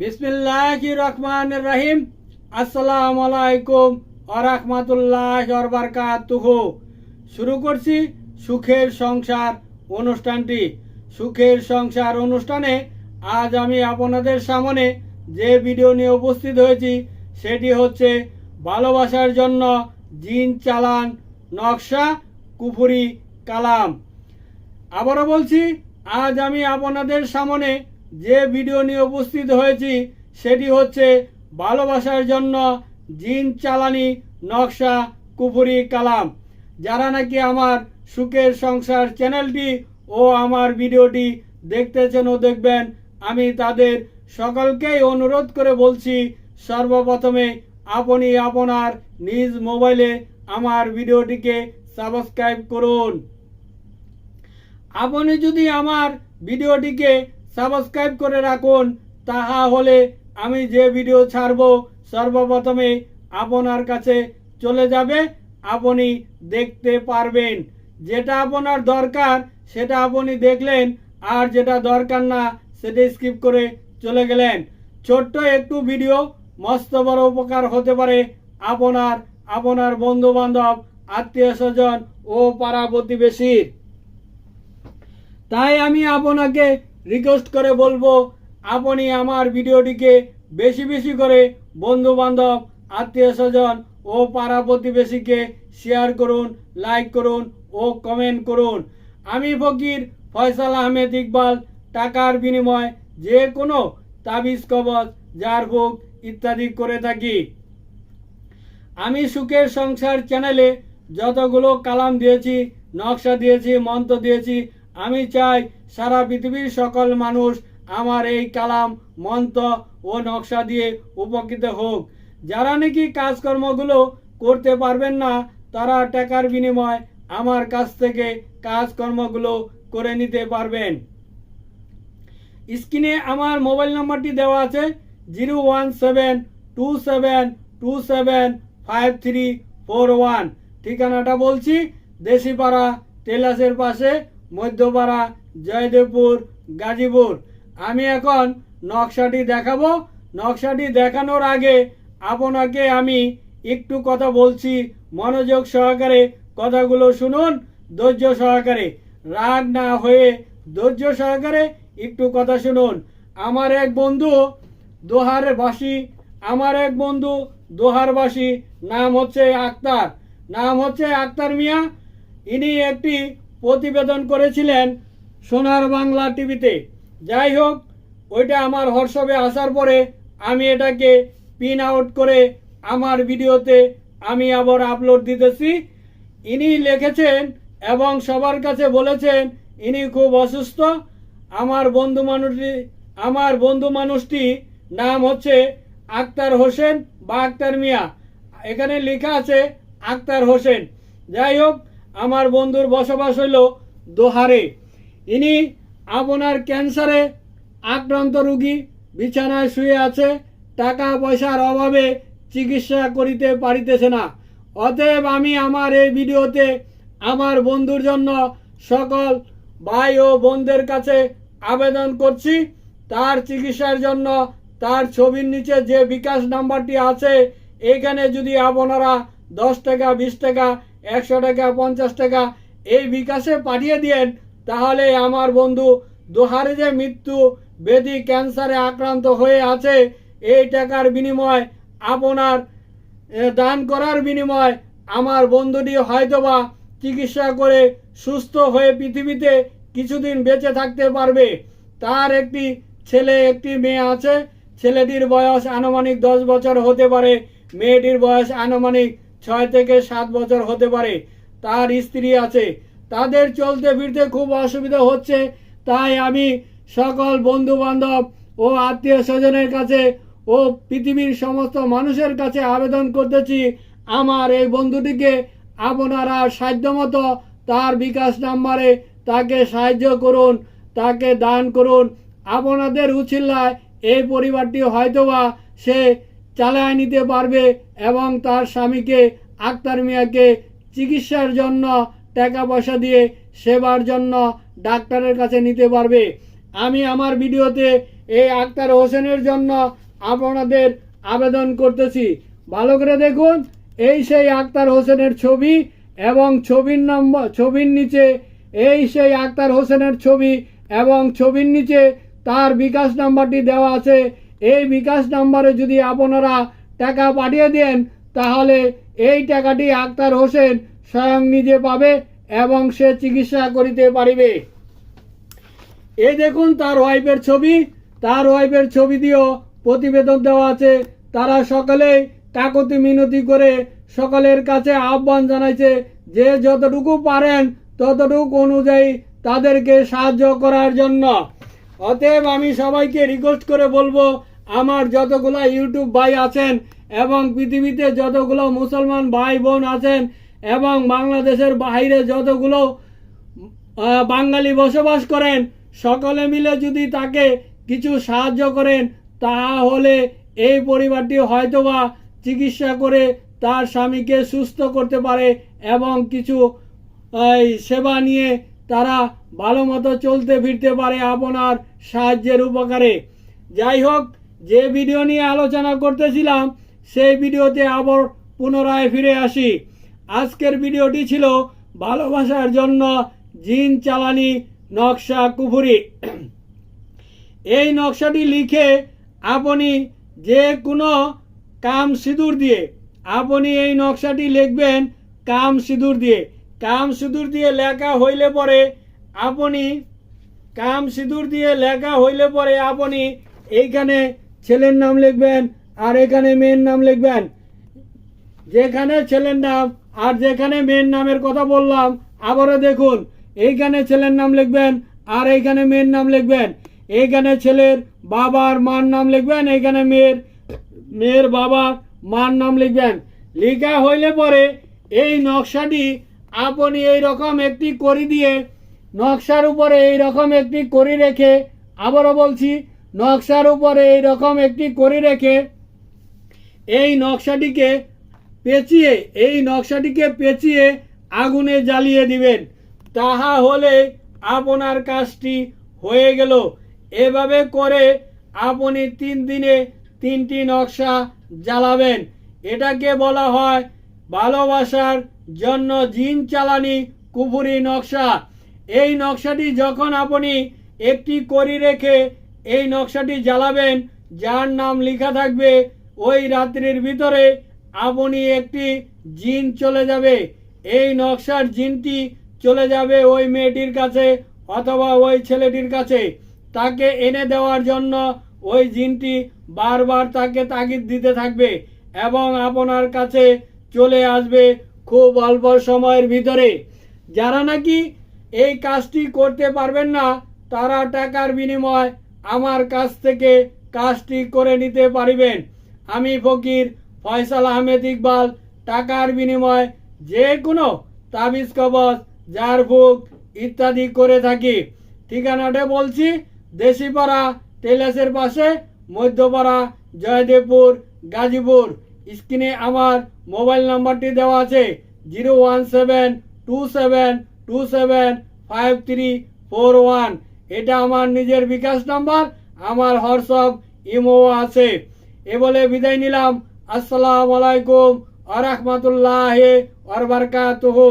বিসমিল্লাহ রহমান রাহিম আসসালামু আলাইকুম আরহামতুল্লাহ বরকাতুহ। শুরু করছি সুখের সংসার অনুষ্ঠানটি। সুখের সংসার অনুষ্ঠানে আজ আমি আপনাদের সামনে যে ভিডিও নিয়ে উপস্থিত হয়েছি, সেটি হচ্ছে ভালোবাসার জন্য জিন চালান, নকশা, কুফুরি, কালাম। আবারও বলছি, আজ আমি আপনাদের সামনে যে ভিডিও নিয়ে উপস্থিত হয়েছি, সেটি হচ্ছে ভালোবাসার জন্য জিন চালানি নকশা কুফুরি কালাম। যারা নাকি আমার সুখের সংসার চ্যানেলটি ও আমার ভিডিওটি দেখতেছেন ও দেখবেন, আমি তাদের সকলকেই অনুরোধ করে বলছি, সর্বপ্রথমে আপনি আপনার নিজ মোবাইলে আমার ভিডিওটিকে সাবস্ক্রাইব করুন। আপনি যদি আমার ভিডিওটিকে সাবস্ক্রাইব করে রাখুন তাহা হলে আমি যে ভিডিও ছাড়ব, সর্বপ্রথমে আপনার কাছে চলে যাবে, আপনি দেখতে পারবেন। যেটা আপনার দরকার, সেটা আপনি দেখলেন, আর যেটা দরকার না, সেটা স্কিপ করে চলে গেলেন। ছোট্ট একটু ভিডিও মস্ত বড় উপকার হতে পারে আপনার আপনার বন্ধু বান্ধব আত্মীয় স্বজন ও পাড়া প্রতিবেশীর। তাই আমি আপনাকে রিকোয়েস্ট করে বলব, আপনি আমার ভিডিওটিকে বেশি বেশি করে বন্ধু বান্ধব আত্মীয় স্বজন ও পাড়া প্রতিবেশীকে শেয়ার করুন লাইক করুন ও কমেন্ট করুন। আমি ফকির ফয়সাল আহমেদ ইকবাল, টাকার বিনিময় যে কোনো তাবিজ কবচ জার ভোগ ইত্যাদি করে থাকি। আমি সুখের সংসার চ্যানেলে যতগুলো কালাম দিয়েছি, নকশা দিয়েছি, মন্ত্র দিয়েছি আমি চাই সারা পৃথিবীর সকল মানুষ আমার এই কালাম, মন্ত্র ও নকশা দিয়ে উপকৃত হোক। যারা নাকি কাজকর্মগুলো করতে পারবেন না, তারা টাকার বিনিময় আমার কাছ থেকে কাজকর্মগুলো করে নিতে পারবেন। স্ক্রিনে আমার মোবাইল নাম্বারটি দেওয়া আছে zero one seven two seven two seven five three four one. ঠিকানাটা বলছি দেশিপাড়া টেলাসের পাশে মধ্যপাড়া, জয়দেবপুর, গাজীপুর। আমি এখন নকশাটি দেখাবো। নকশাটি দেখানোর আগে আপনাকে আমি একটু কথা বলছি। মনোযোগ সহকারে কথাগুলো শুনুন, ধৈর্য সহকারে। রাগ না হয়ে ধৈর্য সহকারে একটু কথা শুনুন। আমার এক বন্ধু দোহার বাসী আমার এক বন্ধু দোহারবাসী, নাম হচ্ছে আক্তার। নাম হচ্ছে আক্তার মিয়া। ইনি একটি প্রতিবেদন করেছিলেন সোনার বাংলা টিভিতে। যাই হোক, ওইটা আমার হোয়াটসঅ্যাপে আসার পরে আমি এটাকে পিন আউট করে আমার ভিডিওতে আমি আবার আপলোড দিতেছি। ইনি লিখেছেন এবং সবার কাছে বলেছেন, ইনি খুব অসুস্থ। আমার বন্ধু মানুষটি, আমার বন্ধু মানুষটি নাম হচ্ছে আক্তার হোসেন বা আক্তার মিয়া। এখানে লেখা আছে আক্তার হোসেন। যাই হোক আমার বন্ধুর বসবাস হইল দোহারে। ইনি আপনার ক্যান্সারে আক্রান্ত রুগী, বিছানায় শুয়ে আছে টাকা পয়সার অভাবে চিকিৎসা করিতে পারিতেছে না। অতএব আমি আমার এই ভিডিওতে আমার বন্ধুর জন্য সকল ভাই ও বোনদের কাছে আবেদন করছি। তার চিকিৎসার জন্য তার ছবির নিচে যে বিকাশ নাম্বারটি আছে এইখানে যদি আপনারা দশ টাকা, বিশ টাকা একশো টাকা, পঞ্চাশ টাকা এই বিকাশে পাঠিয়ে দিয়েন, তাহলে আমার বন্ধু দোহারে যে মৃত্যু বেদি ক্যান্সারে আক্রান্ত হয়ে আছে, এই টাকার বিনিময় আপনার দান করার বিনিময় আমার বন্ধুটি হয়তোবা চিকিৎসা করে সুস্থ হয়ে পৃথিবীতে কিছুদিন বেঁচে থাকতে পারবে। তার একটি ছেলে, একটি মেয়ে আছে, ছেলেটির বয়স আনুমানিক দশ বছর হতে পারে, মেয়েটির বয়স আনুমানিক ছয় থেকে সাত বছর হতে পারে। তার স্ত্রী আছে। তাদের চলতে ফিরতে খুব অসুবিধা হচ্ছে। তাই আমি সকল বন্ধু বান্ধব ও আত্মীয় স্বজনের কাছে ও পৃথিবীর সমস্ত মানুষের কাছে আবেদন করতেছি, আমার এই বন্ধুটিকে আপনারা সাধ্যমতো তার বিকাশ নাম্বারে তাকে সাহায্য করুন, তাকে দান করুন। আপনাদের উচিল্লায় এই পরিবারটি হয়তোবা সে চালায় নিতে পারবে এবং তার স্বামীকে, আক্তার মিয়াকে চিকিৎসার জন্য টাকা পয়সা দিয়ে সেবার জন্য ডাক্তারের কাছে নিতে পারবে। আমি আমার ভিডিওতে এই আক্তার হোসেনের জন্য আপনাদের আবেদন করতেছি। ভালো করে দেখুন, এই সেই আক্তার হোসেনের ছবি এবং ছবির নম্বর, ছবির নিচে এই সেই আক্তার হোসেনের ছবি এবং ছবির নিচে তার বিকাশ নাম্বারটি দেওয়া আছে। এই বিকাশ নাম্বারে যদি আপনারা টাকা পাঠিয়ে দেন, তাহলে এই টাকাটি আক্তার হোসেন স্বয়ং নিজে পাবে এবং সে চিকিৎসা করিতে পারিবে। এই দেখুন, তার ওয়াইফের ছবি। তার ওয়াইফের ছবি দিয়েও প্রতিবেদন দেওয়া আছে। তারা সকলে কাকতি মিনতি করে সকলের কাছে আহ্বান জানাইছে যে, যতটুকু পারেন ততটুকু অনুযায়ী তাদেরকে সাহায্য করার জন্য। অতএব আমি সবাইকে রিকোয়েস্ট করে বলব আমার যতগুলো ইউটিউব ভাই আছেন এবং পৃথিবীতে যতগুলো মুসলমান ভাই বোন আছেন এবং বাংলাদেশের বাইরে যতগুলো বাঙালি বসবাস করেন, সকলে মিলে যদি তাকে কিছু সাহায্য করেন, তাহলে এই পরিবারটি হয়তোবা চিকিৎসা করে তার স্বামীকে সুস্থ করতে পারে এবং কিছু সেবা নিয়ে তারা ভালো মতো চলতে ফিরতে পারে আপনার সাহায্যের উপকারে। যাই হোক যে ভিডিও নিয়ে আলোচনা করতেছিলাম, সেই ভিডিওতে আবার পুনরায় ফিরে আসি। আজকের ভিডিওটি ছিল ভালোবাসার জন্য জিন চালানি নকশা কুফুরি। এই নকশাটি লিখে আপনি যে কোনো কাম সিঁদুর দিয়ে, আপনি এই নকশাটি লিখবেন কাম সিঁদুর দিয়ে। কাম সিঁদুর দিয়ে লেখা হইলে পরে আপনি, কাম সিঁদুর দিয়ে লেখা হইলে পরে আপনি এইখানে ছেলের নাম লিখবেন আর এখানে মেয়ের নাম লিখবেন। যেখানে ছেলের নাম আর যেখানে মেয়ের নামের কথা বললাম, আবারও দেখুন, এইখানে ছেলের নাম লিখবেন আর এইখানে মেয়ের নাম লিখবেন। এইখানে ছেলের বাবার মার নাম লিখবেন, এইখানে মেয়ের মেয়ের বাবা মার নাম লিখবেন। লিখা হইলে পরে এই নকশাটি আপনি এই রকম একটি করি দিয়ে, নকশার উপরে এই রকম একটি করি রেখে আবারও বলছি নকশার উপরে এই রকম একটি করি রেখে এই নকশাটিকে পেঁচিয়ে, এই নকশাটিকে পেঁচিয়ে আগুনে জ্বালিয়ে দিবেন। তাহা হলে আপনার কাজটি হয়ে গেল। এভাবে করে আপনি তিন দিনে তিনটি নকশা জ্বালাবেন। এটাকে বলা হয় ভালোবাসার জন্য জিন চালানি কুফুরি নকশা। এই নকশাটি যখন আপনি একটি করি রেখে এই নকশাটি জ্বালাবেন, যার নাম লেখা থাকবে, ওই রাত্রির ভিতরে আপনি একটি জিন চলে যাবে। এই নকশার জিনটি চলে যাবে ওই মেয়েটির কাছে অথবা ওই ছেলেটির কাছে। তাকে এনে দেওয়ার জন্য ওই জিনটি বারবার তাকে তাগিদ দিতে থাকবে এবং আপনার কাছে চলে আসবে খুব অল্প সময়ের ভিতরে। যারা নাকি এই কাজটি করতে পারবেন না, তারা টাকার বিনিময় আমার কাছ থেকে কাজটি করে নিতে পারিবেন। আমি ফকির ফয়সাল আহমেদ ইকবাল, টাকার বিনিময় যে কোনো তাবিজ কবচ ঝাড়ফুঁক ইত্যাদি করে থাকি। ঠিকানাটা বলছি দেশিপাড়া টেলাসের পাশে মধ্যপাড়া জয়দেবপুর, গাজীপুর। স্ক্রিনে আমার মোবাইল নাম্বারটি দেওয়া আছে zero one seven two seven two seven five three four one. এটা আমার নিজের বিকাশ নাম্বার, আমার হোয়াটসঅ্যাপ, ইমো আছে। এ বলে বিদায় নিলাম। আসসালামু আলাইকুম আ রহমতুল্লাহ আর বারকাতুহু।